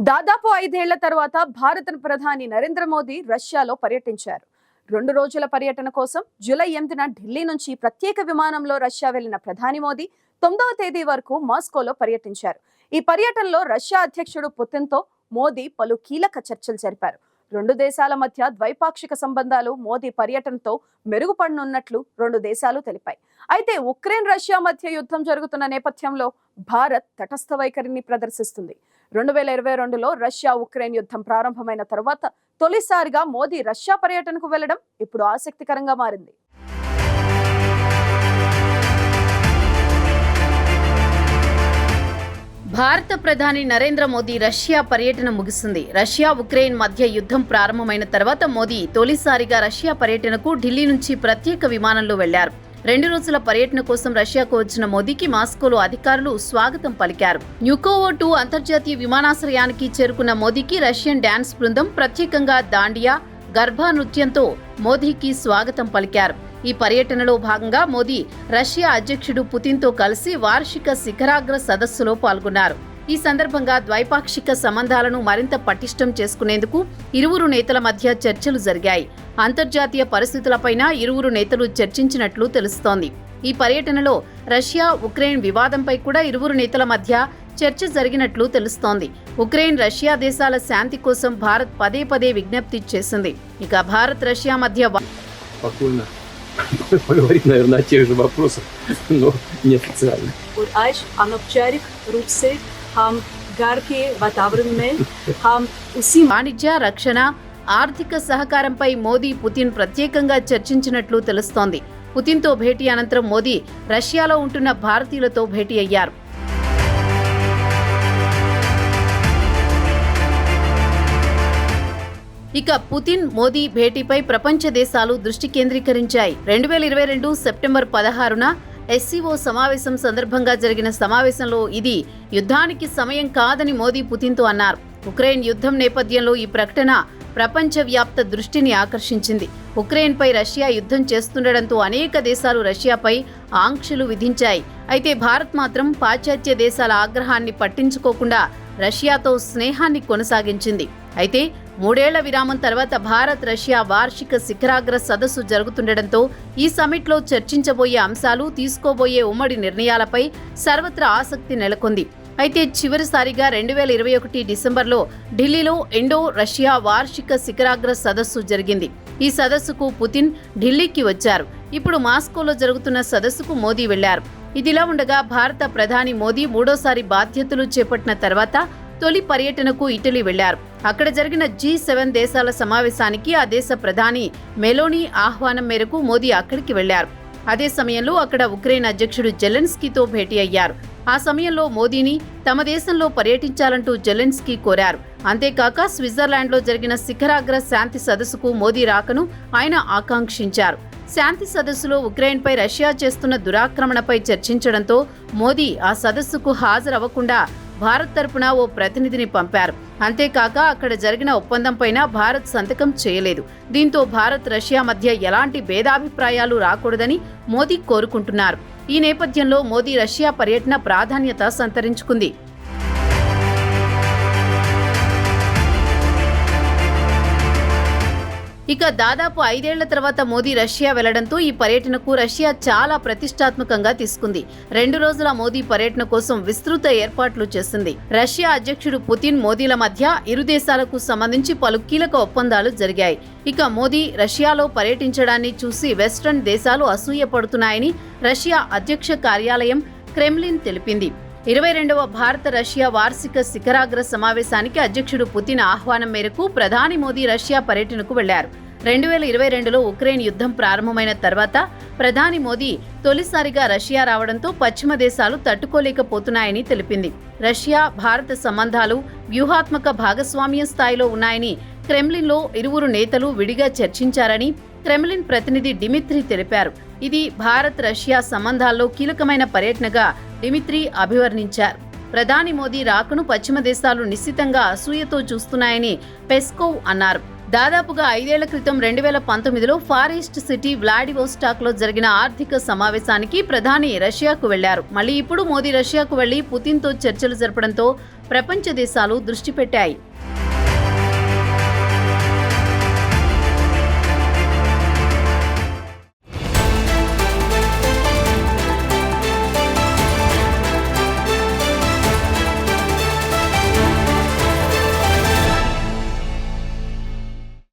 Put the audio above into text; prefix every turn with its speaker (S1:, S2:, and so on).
S1: దాదాపు ఐదేళ్ళ తర్వాత భారత ప్రధాని నరేంద్ర మోదీ రష్యాలో పర్యటించారు. రెండు రోజుల పర్యటన కోసం జూలై ఎనిమిదిన ఢిల్లీ నుంచి ప్రత్యేక విమానంలో రష్యా వెళ్ళిన ప్రధాని మోదీ తొమ్మిదవ తేదీ వరకు మాస్కోలో పర్యటించారు. ఈ పర్యటనలో రష్యా అధ్యక్షుడు పుతిన్తో మోదీ పలు కీలక చర్చలు జరిపారు. రెండు దేశాల మధ్య ద్వైపాక్షిక సంబంధాలు మోదీ పర్యటనతో మెరుగుపడనున్నట్లు రెండు దేశాలు తెలిపాయి. అయితే ఉక్రెయిన్ రష్యా మధ్య యుద్ధం జరుగుతున్న నేపథ్యంలో భారత్ తటస్థ వైఖరిని ప్రదర్శిస్తుంది. రెండు వేల ఇరవై రెండులో రష్యా ఉక్రెయిన్ యుద్ధం ప్రారంభమైన తర్వాత తొలిసారిగా మోదీ రష్యా పర్యటనకు వెళ్ళడం ఇప్పుడు ఆసక్తికరంగా మారింది.
S2: భారత ప్రధాని నరేంద్ర మోదీ రష్యా పర్యటన ముగిసింది. రష్యా ఉక్రెయిన్ మధ్య యుద్ధం ప్రారంభమైన తర్వాత మోదీ తొలిసారిగా రష్యా పర్యటనకు ఢిల్లీ నుంచి ప్రత్యేక విమానంలో వెళ్ళారు. రెండు రోజుల పర్యటన కోసం రష్యాకు వచ్చిన మోదీకి మాస్కోలో అధికారులు స్వాగతం పలికారు. న్యూకోవో టూ అంతర్జాతీయ విమానాశ్రయానికి చేరుకున్న మోదీకి రష్యన్ డాన్స్ బృందం ప్రత్యేకంగా దాండియా గర్భా నృత్యంతో మోదీకి స్వాగతం పలికారు. ఈ పర్యటనలో భాగంగా మోదీ రష్యా అధ్యక్షుడు పుతిన్తో కలిసి వార్షిక శిఖరాగ్ర సదస్సులో పాల్గొన్నారు. ఈ సందర్భంగా ద్వైపాక్షిక సంబంధాలను మరింత పటిష్టం చేసుకునేందుకు ఇరువురు నేతల మధ్య చర్చలు జరిగాయి. అంతర్జాతీయ పరిస్థితులపైన ఇరువురు నేతలు చర్చించినట్లు తెలుస్తోంది. ఈ పర్యటనలో రష్యా ఉక్రెయిన్ వివాదంపై కూడా ఇరువురు నేతల మధ్య చర్చ జరిగినట్లు తెలుస్తోంది. ఉక్రెయిన్ రష్యా దేశాల శాంతి కోసం భారత్ పదే పదే విజ్ఞప్తి చేసింది. ఇక భారత్ రష్యా మధ్య
S3: поговорить, наверное, о тех же вопросах, но неофициально.
S4: हम घर के वातावरण में हम उसी
S2: వాణిజ్య రక్షణ ఆర్థిక సహకారంపై మోదీ పుతిన్ ప్రత్యేకంగా చర్చించినట్లు తెలుస్తోంది పుతిన్తో భేటీ అనంతరం మోదీ రష్యాలో ఉంటున్న భారతీయులతో భేటీ అయ్యారు ఇక పుతిన్ మోదీ భేటీపై ప్రపంచ దేశాలు దృష్టి కేంద్రీకరించాయి రెండు వేల ఇరవై రెండు సెప్టెంబర్ పదహారున ఎస్సీఓ సమావేశం సందర్భంగా జరిగిన సమావేశంలో ఇది యుద్ధానికి సమయం కాదని మోదీ పుతిన్తో అన్నారు. ఉక్రెయిన్ యుద్ధం నేపథ్యంలో ఈ ప్రకటన ప్రపంచవ్యాప్త దృష్టిని ఆకర్షించింది. ఉక్రెయిన్పై రష్యా యుద్ధం చేస్తుండటంతో అనేక దేశాలు రష్యాపై ఆంక్షలు విధించాయి. అయితే భారత్ మాత్రం పాశ్చాత్య దేశాల ఆగ్రహాన్ని పట్టించుకోకుండా రష్యాతో స్నేహాన్ని కొనసాగించింది. అయితే మూడేళ్ళ విరామం తర్వాత భారత్ రష్యా వార్షిక శిఖరాగ్ర సదస్సు జరుగుతుండటంతో ఈ సమిట్లో చర్చించబోయే అంశాలు తీసుకోబోయే ఉమ్మడి నిర్ణయాలపై సర్వత్రా ఆసక్తి నెలకొంది. అయితే చివరిసారిగా రెండు వేల ఇరవై ఒకటి డిసెంబర్లో ఢిల్లీలో ఇండో రష్యా వార్షిక శిఖరాగ్ర సదస్సు జరిగింది. ఈ సదస్సుకు పుతిన్ ఢిల్లీకి వచ్చారు. ఇప్పుడు మాస్కోలో జరుగుతున్న సదస్సుకు మోదీ వెళ్ళారు. ఇదిలా ఉండగా భారత ప్రధాని మోదీ మూడోసారి బాధ్యతలు చేపట్టిన తర్వాత తొలి పర్యటనకు ఇటలీ వెళ్ళారు. అక్కడ జరిగిన జీ సెవెన్ దేశాల సమావేశానికి ఆ దేశ ప్రధాని మెలోనీ ఆహ్వానం మేరకు మోదీ అక్కడికి వెళ్ళారు. అదే సమయంలో అక్కడ ఉక్రెయిన్ అధ్యక్షుడు జెలెన్స్కీతో భేటీ అయ్యారు. ఆ సమయంలో మోదీని తమ దేశంలో పర్యటించాలంటూ జెలెన్స్కీ కోరారు. అంతేకాక స్విట్జర్లాండ్లో జరిగిన శిఖరాగ్ర శాంతి సదస్సుకు మోదీ రాకను ఆయన ఆకాంక్షించారు. శాంతి సదస్సులో ఉక్రెయిన్పై రష్యా చేస్తున్న దురాక్రమణపై చర్చించడంతో మోదీ ఆ సదస్సుకు హాజరవ్వకుండా భారత్ తరపున ఓ ప్రతినిధిని పంపారు. అంతేకాక అక్కడ జరిగిన ఒప్పందంపైన భారత్ సంతకం చేయలేదు. దీంతో భారత్ రష్యా మధ్య ఎలాంటి భేదాభిప్రాయాలు రాకూడదని మోదీ కోరుకుంటున్నారు. ఈ నేపథ్యంలో మోదీ రష్యా పర్యటన ప్రాధాన్యత సంతరించుకుంది. ఇక దాదాపు ఐదేళ్ళ తర్వాత మోదీ రష్యా వెళ్ళడంతో ఈ పర్యటనకు రష్యా చాలా ప్రతిష్టాత్మకంగా తీసుకుంది. రెండు రోజుల మోదీ పర్యటన కోసం విస్తృత ఏర్పాట్లు చేసింది. రష్యా అధ్యక్షుడు పుతిన్ మోదీల మధ్య ఇరు దేశాలకు సంబంధించి పలు కీలక ఒప్పందాలు జరిగాయి. ఇక మోదీ రష్యాలో పర్యటించడాన్ని చూసి వెస్ట్రన్ దేశాలు అసూయపడుతున్నాయని రష్యా అధ్యక్ష కార్యాలయం క్రెమ్లిన్ తెలిపింది. ఇరవై రెండవ భారత రష్యా వార్షిక శిఖరాగ్ర సమావేశానికి అధ్యక్షుడు పుతిన్ ఆహ్వానం మేరకు ప్రధాని మోదీ రష్యా పర్యటనకు వెళ్ళారు. రెండు వేల ఇరవై రెండులో ఉక్రెయిన్ యుద్ధం ప్రారంభమైన తర్వాత ప్రధాని మోదీ తొలిసారిగా రష్యా రావడంతో పశ్చిమ దేశాలు తట్టుకోలేకపోతున్నాయని తెలిపింది. రష్యా భారత సంబంధాలు వ్యూహాత్మక భాగస్వామ్య స్థాయిలో ఉన్నాయని క్రెమ్లిన్లో ఇరువురు నేతలు విడిగా చర్చించారని క్రెమ్లిన్ ప్రతినిధి డిమిత్రి తెలిపారు. ఇది భారత్ రష్యా సంబంధాల్లో కీలకమైన పర్యటనగా డిమిత్రి అభివర్ణించారు. ప్రధాని మోదీ రాకను పశ్చిమ దేశాలు నిశ్చితంగా అసూయతో చూస్తున్నాయని పెస్కోవ్ అన్నారు. దాదాపుగా ఐదేళ్ళ క్రితం రెండు వేల పంతొమ్మిదిలో ఫారెస్ట్ సిటీ వ్లాడివోస్టాక్లో జరిగిన ఆర్థిక సమావేశానికి ప్రధాని రష్యాకు వెళ్ళారు. మళ్ళీ ఇప్పుడు మోదీ రష్యాకు వెళ్ళి పుతిన్తో చర్చలు జరపడంతో ప్రపంచ దేశాలు దృష్టి పెట్టాయి.